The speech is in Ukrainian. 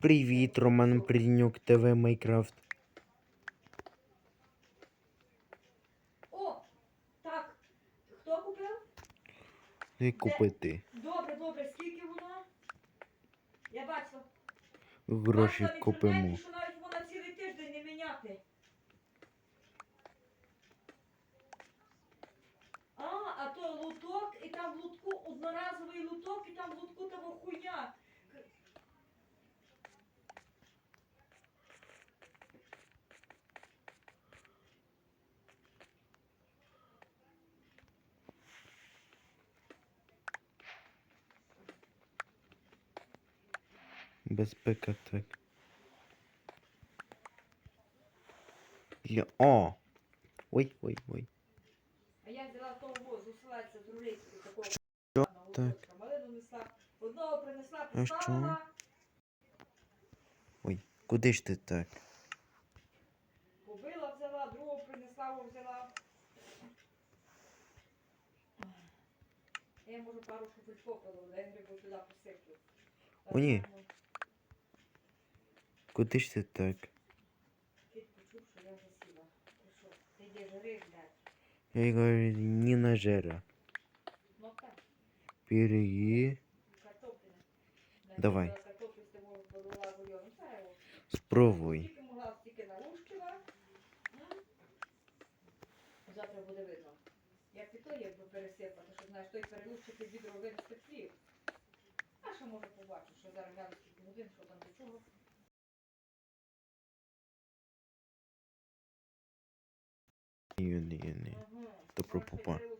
Привіт, Роман Приднюк, ТВ Майкрафт. О! Так. Хто купив? І купити. Добре, добре, скільки воно? Я бачу. Гроші Бачила купимо. що навіть вона цілий тиждень не міняти. А, а то луток, і там в лутку одноразовий луток, і там в лутку того хуйня. Безпека так. Я... О! Ой, ой, ой. А я взяла того возу, селеться з рулейського такого. Що? Так. Малину несла. Одного принесла, поставила. Ой, куди ж ти так? Кобила взяла, другого принесла, взяла. Я можу пару шупичков подав, я грибу туди посиплю. О, ні. Куди ж ти так? Кіт почув, що я вже сіла. Ти що? Ти йди жри, блядь. Я говорю, не нажера. Ну так, Пироги. картоплі. Давай. Картоплю з тим подала бульйон. Це його. Спробуй. Скільки могла, стільки нарушкіла. Завтра буде видно. Як і то є пересипати, що знаєш, той перелущити відро винести в хліб. А що може побачу, що зараз гляну скільки годин, що там до чого. Ні, ні, ні. Ага. То про Може, попа. перелущити